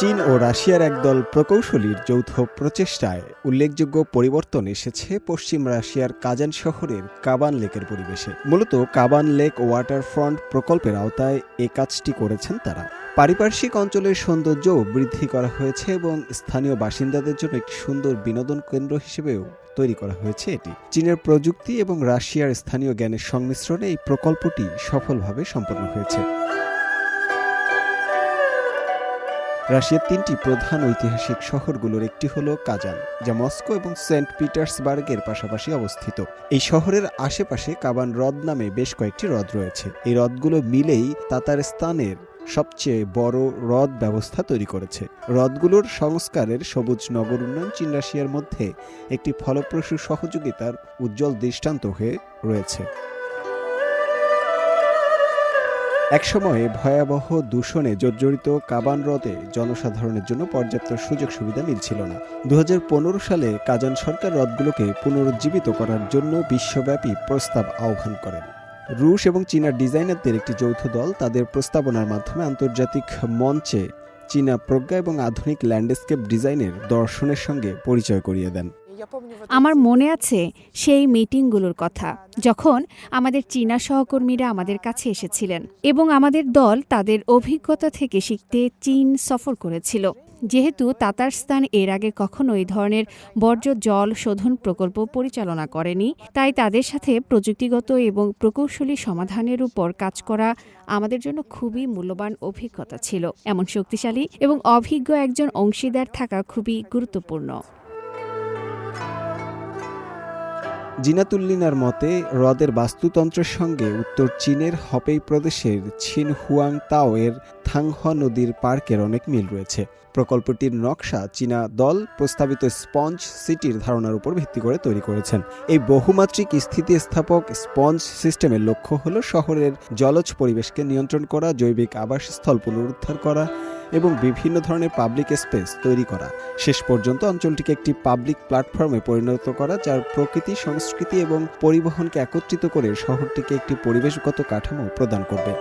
চীন ও রাশিয়ার একদল প্রকৌশলীর যৌথ প্রচেষ্টায় উল্লেখযোগ্য পরিবর্তন এসেছে পশ্চিম রাশিয়ার কাজান শহরের কাবান লেকের পরিবেশে। মূলত কাবান লেক ওয়াটার ফ্রন্ট প্রকল্পের আওতায় এ কাজটি করেছেন তারা। পারিপার্শ্বিক অঞ্চলের সৌন্দর্য বৃদ্ধি করা হয়েছে এবং স্থানীয় বাসিন্দাদের জন্য একটি সুন্দর বিনোদন কেন্দ্র হিসেবেও তৈরি করা হয়েছে এটি। চীনের প্রযুক্তি এবং রাশিয়ার স্থানীয় জ্ঞানের সংমিশ্রণে এই প্রকল্পটি সফলভাবে সম্পন্ন হয়েছে। রাশিয়ার তিনটি প্রধান ঐতিহাসিক শহরগুলোর একটি হল কাজান, যা মস্কো এবং সেন্ট পিটার্সবার্গের পাশাপাশি অবস্থিত। এই শহরের আশেপাশে কাবান হ্রদ নামে বেশ কয়েকটি হ্রদ রয়েছে। এই হ্রদগুলো মিলেই তাতারস্তানের সবচেয়ে বড় হ্রদ ব্যবস্থা তৈরি করেছে। হ্রদগুলোর সংস্কারের সবুজ নগর উন্নয়ন চীন রাশিয়ার মধ্যে একটি ফলপ্রসূ সহযোগিতার উজ্জ্বল দৃষ্টান্ত হয়ে রয়েছে। একসময়ে ভয়াবহ দূষণে জর্জরিত কাবান হ্রদে জনসাধারণের জন্য পর্যাপ্ত সুযোগ সুবিধা মিলছিল না। দু হাজার পনেরো সালে কাজান সরকার হ্রদগুলোকে পুনরুজ্জীবিত করার জন্য বিশ্বব্যাপী প্রস্তাব আহ্বান করেন। রুশ এবং চীনা ডিজাইনারদের একটি যৌথ দল তাদের প্রস্তাবনার মাধ্যমে আন্তর্জাতিক মঞ্চে চীনা প্রজ্ঞা এবং আধুনিক ল্যান্ডস্কেপ ডিজাইনের দর্শনের সঙ্গে পরিচয় করিয়ে দেন। আমার মনে আছে সেই মিটিংগুলোর কথা যখন আমাদের চীনা সহকর্মীরা আমাদের কাছে এসেছিলেন এবং আমাদের দল তাদের অভিজ্ঞতা থেকে শিখতে চীন সফর করেছিল। যেহেতু তাতারস্তান এর আগে কখনো এই ধরনের বর্জ্য জল শোধন প্রকল্প পরিচালনা করেনি তাই তাদের সাথে প্রযুক্তিগত এবং প্রকৌশলী সমাধানের উপর কাজ করা আমাদের জন্য খুবই মূল্যবান অভিজ্ঞতা ছিল। এমন শক্তিশালী এবং অভিজ্ঞ একজন অংশীদার থাকা খুবই গুরুত্বপূর্ণ। জিনাতুল্লিনার মতে, হ্রদের বাস্তুতন্ত্রের সঙ্গে উত্তর চীনের হপেই প্রদেশের ছিন হুয়াং তাও এর থাংহ নদীর পার্কের অনেক মিল রয়েছে। প্রকল্পটির নকশা চীনা দল প্রস্তাবিত স্পঞ্জ সিটির ধারণার উপর ভিত্তি করে তৈরি করেছেন। এই বহুমাত্রিক স্থিতিস্থাপক স্পঞ্জ সিস্টেমের লক্ষ্য হল শহরের জলজ পরিবেশকে নিয়ন্ত্রণ করা, জৈবিক আবাসস্থল পুনরুদ্ধার করা এবং বিভিন্ন ধরনের পাবলিক স্পেস তৈরি করা। শেষ পর্যন্ত অঞ্চলটিকে একটি পাবলিক প্ল্যাটফর্মে পরিণত করা, যার প্রকৃতি, সংস্কৃতি এবং পরিবহনকে একত্রিত করে শহরটিকে একটি পরিবেশগত কাঠামো প্রদান করবে।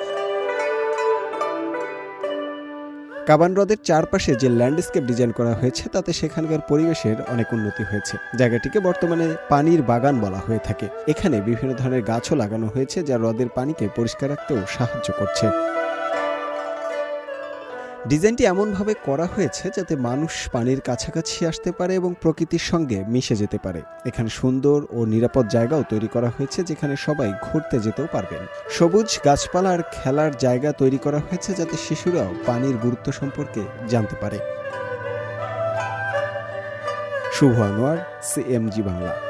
কাবান হ্রদের চারপাশে যে ল্যান্ডস্কেপ ডিজাইন করা হয়েছে, তাতে সেখানকার পরিবেশের অনেক উন্নতি হয়েছে। জায়গাটিকে বর্তমানে পানির বাগান বলা হয়ে থাকে। এখানে বিভিন্ন ধরনের গাছও লাগানো হয়েছে, যা হ্রদের পানিকে পরিষ্কার রাখতেও সাহায্য করছে। ডিজাইনটি এমনভাবে করা হয়েছে যাতে মানুষ পানির কাছাকাছি আসতে পারে এবং প্রকৃতির সঙ্গে মিশে যেতে পারে। এখানে সুন্দর ও নিরাপদ জায়গাও তৈরি করা হয়েছে যেখানে সবাই ঘুরতে যেতেও পারবেন। সবুজ গাছপালা আর খেলার জায়গা তৈরি করা হয়েছে যাতে শিশুরাও পানির গুরুত্ব সম্পর্কে জানতে পারে। শুভ আনোয়ার, সিএমজি বাংলা।